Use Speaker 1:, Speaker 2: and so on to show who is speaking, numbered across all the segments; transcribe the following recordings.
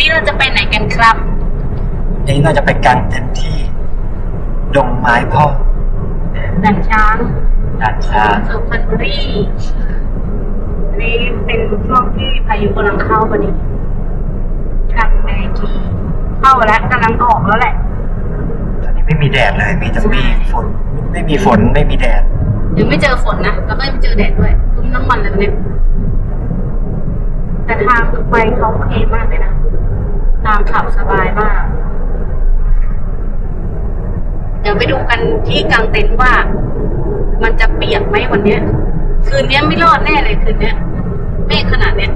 Speaker 1: นี้เราจะไปกางเต็นท์ที่ ดงไม้พ่อ
Speaker 2: ดันช้าง
Speaker 1: ด่านช้าง
Speaker 2: สุพรรณบุรีอันนี้เป็นช่วงที่พายุกำลังเข้าพอดีช่างแม่กีเข้าแล้วกำลังออกแล้วแหละ
Speaker 1: ตอนนี้ไม่มีแดดเลย มีแต่มีฝน ไม่มีฝน ไม่มีแดด
Speaker 2: ยังไม่เจอฝนนะ แล้วก็ยังไม่เจอแดดด้วยทุ่มน้ำมันเลยวันเนี่ยแต่ทางไปเขาโอเคมากเลยนะทางขับสบายมาก เดี๋ยวไปดูกันที่กลางเต็นท์ว่า มันจะเปียกไหมวันเนี้ย คืนเนี้ยไม่รอดแน่เลยคืนเนี้ยเมฆขนาดเนี้ย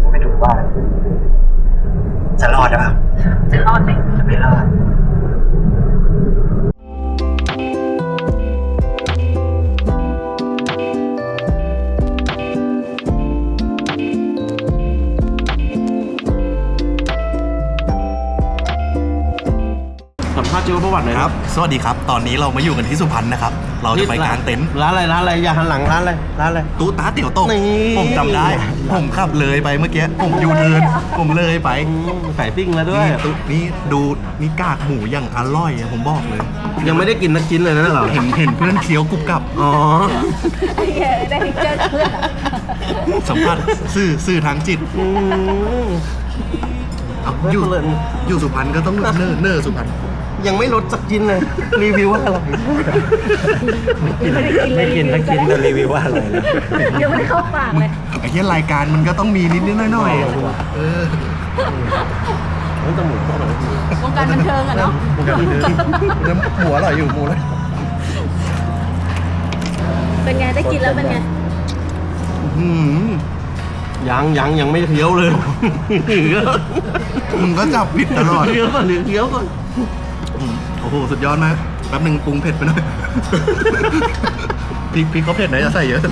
Speaker 1: ก็ไปดูว่า จะรอดหรือเปล่า
Speaker 2: จะรอดไหม
Speaker 1: จะไม่รอด
Speaker 3: จ้าประวัติหน่อย
Speaker 4: ค
Speaker 3: ค
Speaker 4: รั
Speaker 3: รับบ
Speaker 4: สวัสดีครับ ตอนนี้เรามาอยู่กันที่สุพรรณนะครับ เราจะไปกางเต็นท์
Speaker 3: ร้านอะไร ร้านอะไร อย่าหันหลังร้านอะไร ร้านอะไร
Speaker 4: ตู้ตาเตี๋ยวโตก
Speaker 3: นี่
Speaker 4: ผมจำได้ ผมขับเลยไปเมื่อกี้ ผมยูเทิร์นผมเลยไป
Speaker 3: อืมใส่ปิ้งแล้วด้วย
Speaker 4: นี่ตุ๊นี่ดูนี่กากหมูอย่างอร่อยอะผมบอกเลย
Speaker 3: ยังไม่ได้กินนักชิ้นเลยนะเรา
Speaker 4: เห็นเห็นเพื่อนเคี้ยวกรุบกรับ
Speaker 3: อ๋อ
Speaker 4: สัมผัสสื่อสื่อทางจิต
Speaker 3: อืม
Speaker 4: เอาอยู่
Speaker 3: เพลิน
Speaker 4: อยู่สุพรรณก็ต้องเนิ่นเนิ่นสุพรรณ
Speaker 3: ยังไม่ลดสักชิ้นเลย รีวิวว่าอร่อย
Speaker 5: ไม่กินทั้งชิ้นแต่รีวิวว่าอร่อยแล้ว
Speaker 2: ยังไม่ได้เข้าปากเลย
Speaker 4: ไอ้ที่รายการมันก็ต้องมีนิดนิดๆหน่อยๆอะเออ
Speaker 3: มันจะหมูทอด
Speaker 2: วงการบันเทิงอะเนาะ
Speaker 4: แล้วหมูอร่อยอยู่หมูเลย
Speaker 2: เป็นไงได้กินแล้วเป็นไง
Speaker 4: อืม
Speaker 3: ยังยังยังไม่เคี้ยวเลย
Speaker 4: มึงก็จับผิดตลอด
Speaker 3: เคี้ยวก่อนเคี้ยวก่อน
Speaker 4: อืมโอ้โห สุดยอดมากแป๊บหนึ่งปรุงเผ็ดไปหน่อย พริกพริกเขาเผ็ดไหนจะใส่เยอะ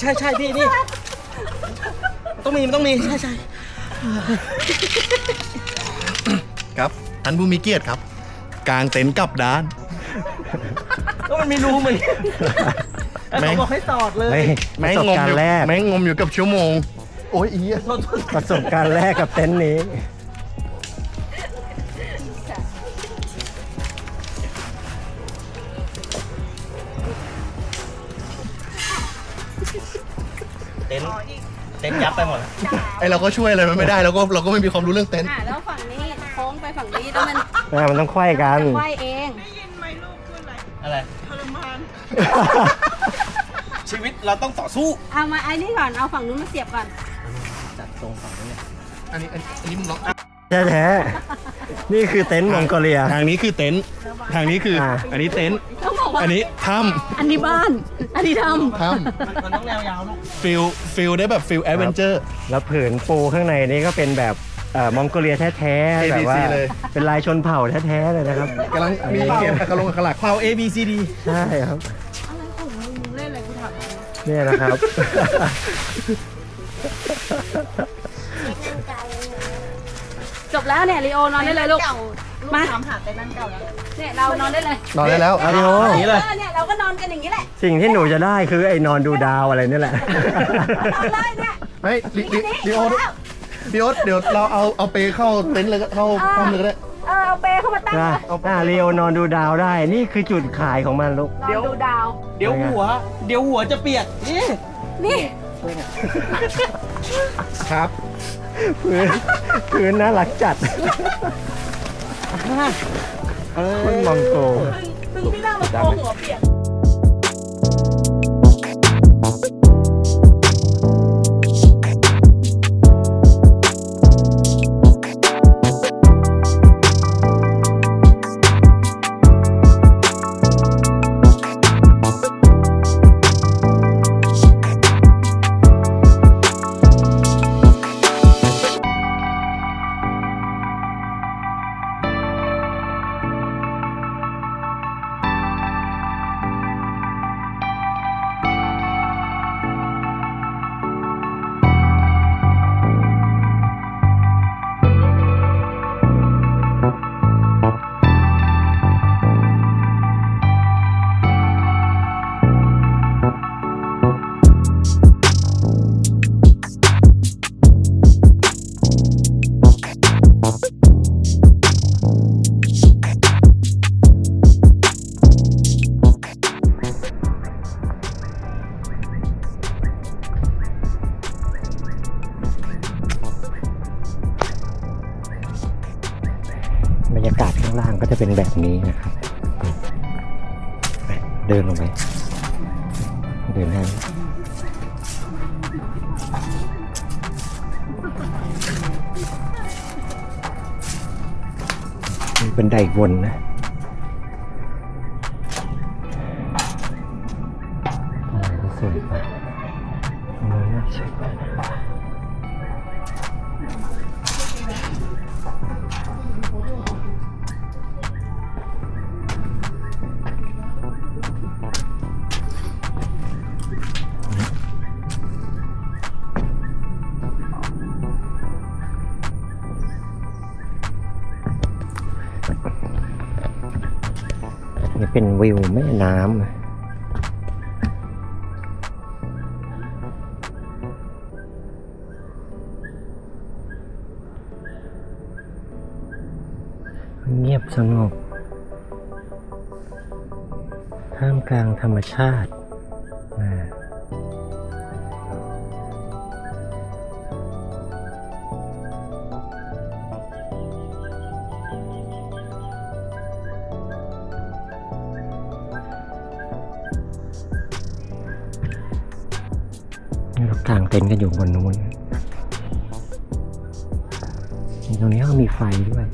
Speaker 3: ใช่ใช่พี่นี่ต้องมีมันต้องมีใช่ใช่
Speaker 4: ครับท่านผู้มีเกียรติครับ กลางเต็นท์กลับด้าน
Speaker 3: ก็มันมีรูเหมือนกันแล้ว
Speaker 4: แม่
Speaker 3: เขา
Speaker 4: ง
Speaker 3: บอกให้ตอดเลย
Speaker 5: ไม่ป
Speaker 4: แม่
Speaker 5: ระ
Speaker 4: ง
Speaker 5: สบ
Speaker 4: งม
Speaker 5: การ
Speaker 4: อยู่
Speaker 5: ณ์แรก
Speaker 4: แม่งงมอยู่กับชั่วโมง โอ้ยอีอะ
Speaker 3: โทษโทษ
Speaker 5: ประสบการณ์แรกกับเต็นท์นี้
Speaker 3: เต็นท์ยับไปหมด
Speaker 4: ไอเราก็ช่วยอะไรมันไม่ได้เราก็เราก็ไม่มีความรู้เรื่องเต็นท์
Speaker 2: อะแล้วฝั่งนี้โค้งไปฝั่งนี้แล้วมัน
Speaker 5: อ่ามันต้องไขว้กัน
Speaker 2: ไหวเอง
Speaker 3: อะไร ทรมานชีวิตเราต้องต่อสู้
Speaker 2: เอามาไอ้นี่ก่อนเอาฝั่งนู้นมาเสียบก่อน
Speaker 3: จัดตรงฝั่งนี้เนี่ย
Speaker 4: อันนี้อันอันนี้มึงล็อก
Speaker 5: แท้ๆนี่คือเต็นท์มองโกเลีย
Speaker 4: ทางนี้คือเต็นท์ทางนี้คือ
Speaker 5: อ่า
Speaker 4: อันนี้เต็นท์
Speaker 2: ต้อง บอกว่า
Speaker 4: อันนี้ถ้
Speaker 2: อันนี้บ้าน อันนี้ทำ
Speaker 4: ถ้
Speaker 3: มันมันต้องแนวยาวลูกำ
Speaker 4: ฟิลฟิลได้แบบฟิลแอดเวนเจอร์
Speaker 5: แล้วผืนปูข้างในนี่ก็เป็นแบบเอ่อมองโกเลียแท้ๆ
Speaker 4: ABC
Speaker 5: แบบว่า
Speaker 4: เลย
Speaker 5: เป็นลายชนเผ่าแท้ๆเลยนะครับ
Speaker 4: กำลังมีเขียนอักขระอักขระ
Speaker 3: เผา A B C D
Speaker 5: ใช่ครับำ
Speaker 2: อะไรของมึงมึงเล่นอะไรกูถามมึง
Speaker 5: เนี่ยนะครับ
Speaker 2: จบ แล้วเนี่ยลีโอนอนได้เลยลูกมา ถามหาเต็นท์เก่าแล้วเนี่ยเรานอนได้เลย
Speaker 4: นอนได้แล้ว
Speaker 5: อาริโอ
Speaker 3: อย่างนี้เลย
Speaker 2: ออเนี่ยเราก็นอนกันอย่างนี้แหละ
Speaker 5: สิ่งที่หนูจะได้คือไอ้นอนดูดาวอะไรนี่แหละ
Speaker 2: นอนเลยเนี่ย
Speaker 4: ไม่ดิดิดิโอดิโอเดี๋ยวเราเอาเอาเปเข้าเต็นท์เลยก็เข้าห้องเลยก็ได้
Speaker 2: เออเอาเปรย์เข้ามาตั้ง
Speaker 5: นะ
Speaker 2: เลย
Speaker 5: อ่าเรียวนอนดูดาวได้ นี่คือจุดขายของมันลูก
Speaker 2: นอนดูดาว
Speaker 3: เดี๋ยวหัว เดี๋ยวหัวจะเปียกนี่
Speaker 2: นี่
Speaker 4: ครับ
Speaker 5: พื้นพื้นน่ารักจัดมันมองโก
Speaker 2: ซึ่งพี่นั่งมาโกงหัวเปียก
Speaker 5: เป็นแบบนี้นะครับเดินลงไป เดินให้มีบันไดวนนะ เป็นวิวแม่น้ำ เงียบสงบท่ามกลางธรรมชาติ ทากางเต็นท์กันอยู่บนนู้นตรงนี้ก็มีไฟด้วย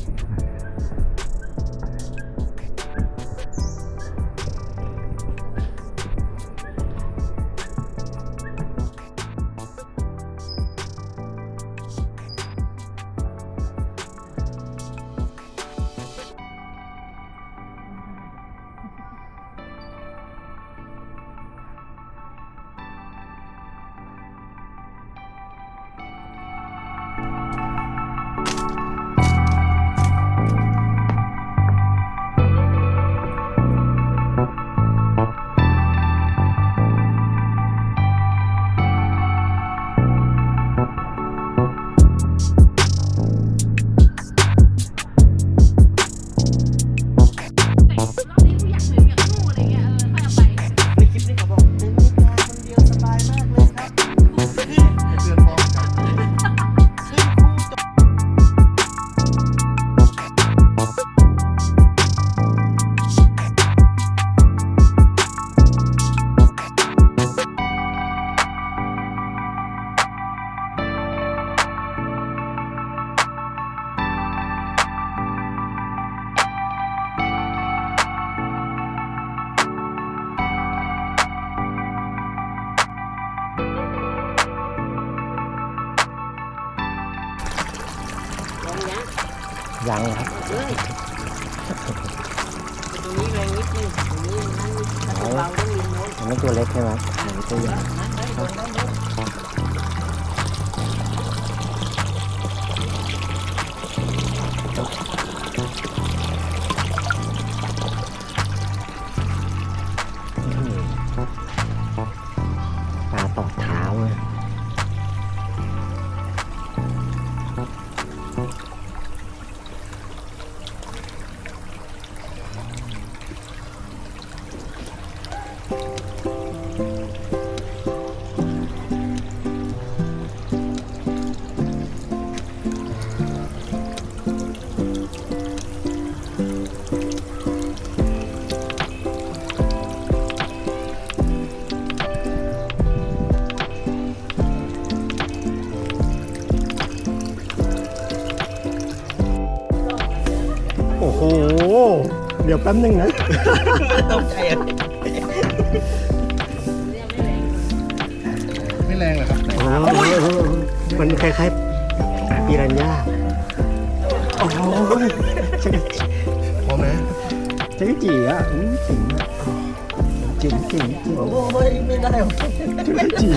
Speaker 5: ดี๋ยวแป๊บนึงนะ
Speaker 3: ตกใจอะ
Speaker 4: ไม่แรงเหรอครับไหน
Speaker 5: มันคล้ายๆปีรันย่าโอ้ยจักร
Speaker 4: พอไหม
Speaker 5: จักรจีอะอื้อเจ๋งอะเจ๋งเจ๋งเจ๋ง
Speaker 3: โอ้ยไม่ได้หรอก
Speaker 5: จักรจี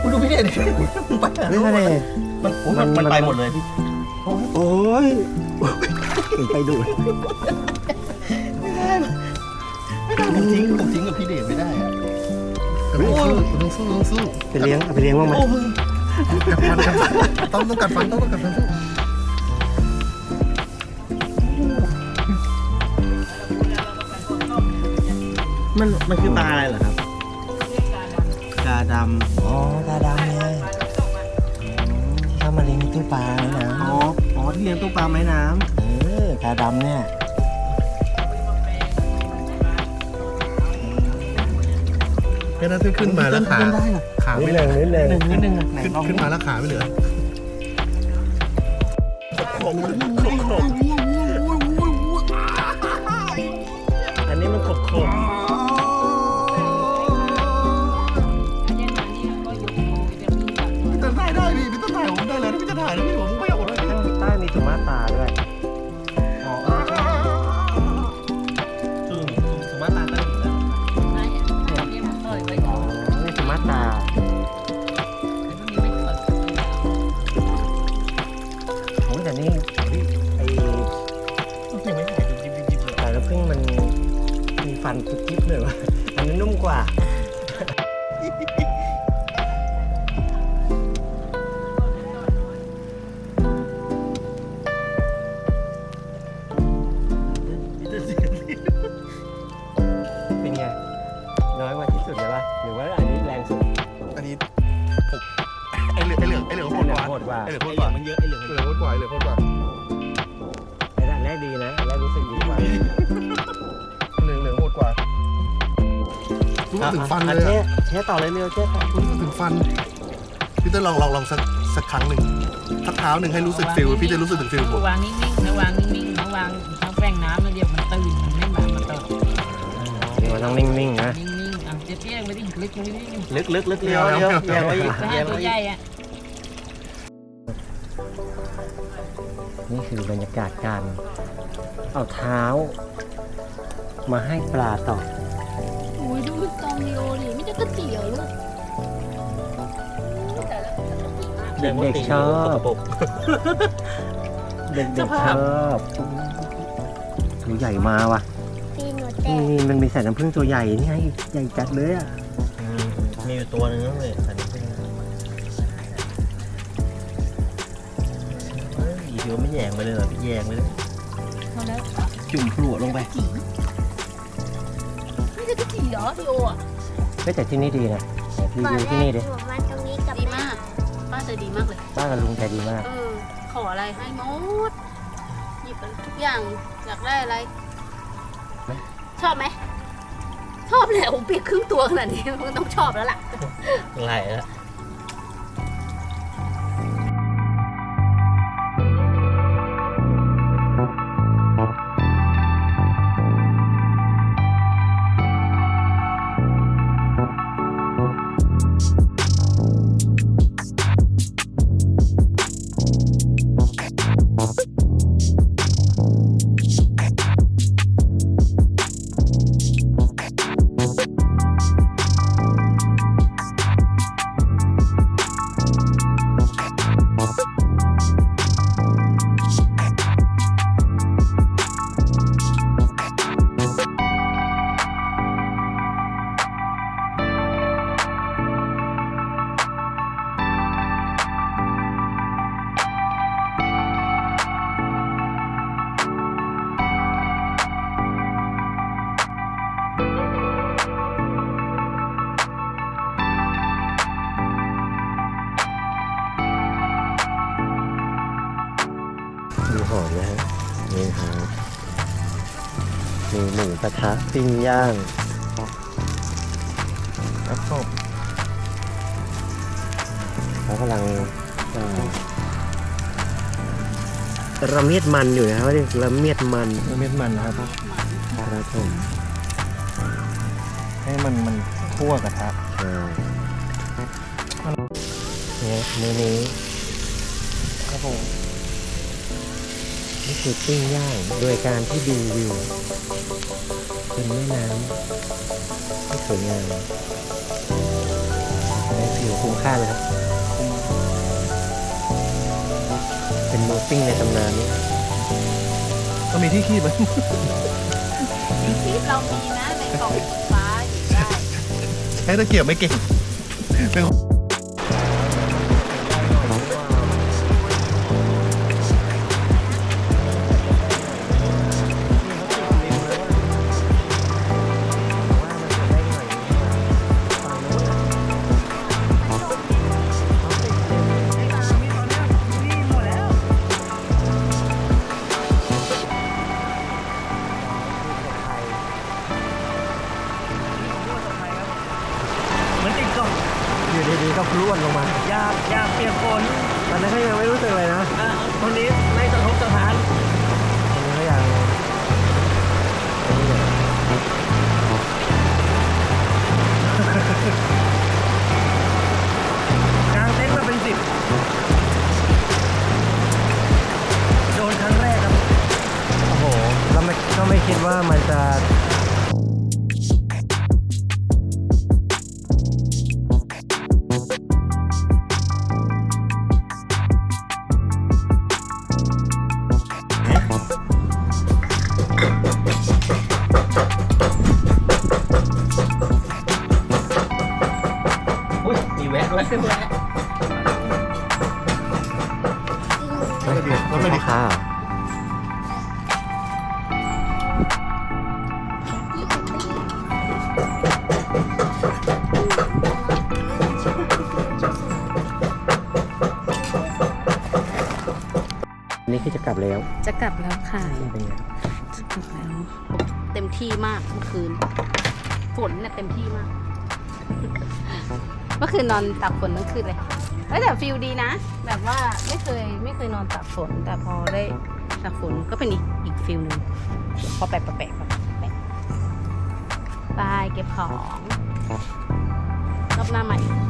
Speaker 3: คุณดูพี่เด่นมันไปหา
Speaker 5: ไม่ได้เลย
Speaker 3: มันโอ้ยมันมันไปหมดเลยพี่
Speaker 5: โอ้ย ถึงไปดูด
Speaker 3: ผมทิ้งผมทิ้งกับพี่เด่นไม่ได้อะ
Speaker 4: แต่ไม่สู้ต้องสู้ต้องสู้
Speaker 5: ไปเลี้ยงเอาไปเลี้ยงบ้างไหม
Speaker 3: โอ้มึง
Speaker 4: กัดฟันกัดฟันต้องต้องกัดฟันต้องต้องกัดฟันสู้
Speaker 3: มันมันคือปลาอะไรเหรอครับกาด
Speaker 5: อ๋อกาดำเนี่ยถ้ามาเลี้ยงในตู้ปลาเลยนะำ
Speaker 3: อ๋ออ๋อที่เลี้ยงตู้ปลาไม้น้
Speaker 5: เออ กาดำเนี่ย
Speaker 4: แค่นั้นที่ขึ้นมาแล้วขา
Speaker 3: ขึ้นได้เหรอ
Speaker 4: ขา
Speaker 5: นิ
Speaker 4: ไม่
Speaker 5: ด
Speaker 4: เห
Speaker 5: นึ
Speaker 4: ลือง
Speaker 5: นิดนึง
Speaker 3: หนึ่งนิดนึงอะไหน
Speaker 4: ขึ้น
Speaker 3: ลอง
Speaker 4: ขึ้นมาแล้วขาไม่เหลือ
Speaker 5: อันนี้มันขบขบ
Speaker 4: อั
Speaker 5: ช่
Speaker 4: อะ
Speaker 5: เช่ต่อเลยเร็วเช่ต่อ
Speaker 4: รู้สึกถึงฟัน พี่เต้นลองลองลองสักสักครั้งหนึ่งสักเท้าหนึ่งให้รู้สึกฟิลพี่จะรู้สึกถึงฟิลผม
Speaker 6: วางนิ่งๆนะวางนิ่งๆนะวางถ้าแป้งน้ำแล้วเดี๋ยวมันตื่นมันไม่มามันตื่น
Speaker 5: เดี๋ยวมันต้องนิ่งๆนะ
Speaker 6: นิ่งๆอะเจ๊ๆไปดิลึกไปดิ
Speaker 3: ลึกลึกลึกเลี้ยวเลี้ยวเลี้ยวไว้อีก
Speaker 6: ไป
Speaker 3: เลี้
Speaker 6: หา
Speaker 3: ยว
Speaker 6: ตัว
Speaker 3: ไว้
Speaker 6: ให
Speaker 3: อี
Speaker 6: ญ่
Speaker 3: ก
Speaker 6: อะ
Speaker 5: นี่คือบรรยากาศการ เอาเท้า มาให้ปลาต่อ
Speaker 2: โอ้ยดู ตองลีโอดิไม่จะกระจีเหรอลูก
Speaker 5: เด็กๆชอบ เด็กๆชอบตัวใหญ่มาว่ะ
Speaker 2: ตีหนูแต
Speaker 5: นี่นี่มันมีสายน้ำผึ้งตัวใหญ่นี่ไงใหญ่จัดเลยอะ
Speaker 3: อืมมีอยู่ตัวหนึงนั่นเลยอันนี้เป็นเฮ้ยเดี๋ยวไม่แยงไปเลยเหรอพี่แยงไปเลย
Speaker 2: พอแล้ว
Speaker 3: จุ่มพลวดลงไป
Speaker 2: ไม่จะกระจีเหรอลีโออะ
Speaker 5: เฮ้ยแต่ที่นี่ดีนะรีวิวที่นี่ดิ
Speaker 2: มันตรงนี้กับดีมาก ป้าใจดีมากเลย
Speaker 5: ป้ากับลุงใจดีมาก
Speaker 2: เออ ขออะไรให้หมดหยิบไปทุกอย่างอยากได้อะไรชอบไหม ชอบแหละผมเปียกครึ่งตัวขนาดนี้มันต้องชอบแล้วล่ะ
Speaker 3: ไหลแล้ว
Speaker 5: มีหมูกระทะปิ้งย่างครับผมเขากำลังเอ่อระเมียดมันอยู่นะครับเรียกระเมียดมัน
Speaker 3: เม็ดมันนะครับ
Speaker 5: ครับผม
Speaker 3: ให้มันมันคั่วกระทะ
Speaker 5: ใช่เนี่ยเมนูนี้
Speaker 3: ครับผม
Speaker 5: นี่คือปิ้งย่างโดยการที่ดูวิวเป็นแม่น้ำที่สวยงามได้ฟิวคุ้มค่าเลยครับ เป็นหมูปิ้งในตำนานนี่
Speaker 4: ก็มีที่คีบไหม
Speaker 2: ที่เรามีนะในกล่องฟ้าอยู่ได้
Speaker 4: ใช้ตะเกียบไม่เก่งเป็น
Speaker 5: ล้ว
Speaker 2: จะกลับแล้วค่ะ
Speaker 5: เป็นไง
Speaker 2: จะกลับแล้ว เต็มที่มากเมื่อคืน ฝนเนี่ยเต็มที่มาก เมื่อคืนนอนตากฝนทั้งคืนเลยเฮ้ยแต่ฟิลดีนะ แบบว่าไม่เคยไม่เคยนอนตากฝน แต่พอได้ตากฝนก็เป็นอีกอีกฟิลหนึ่งพอแปลกๆแปลกๆแปลกไปเก็บของรอบหน้ามาอีก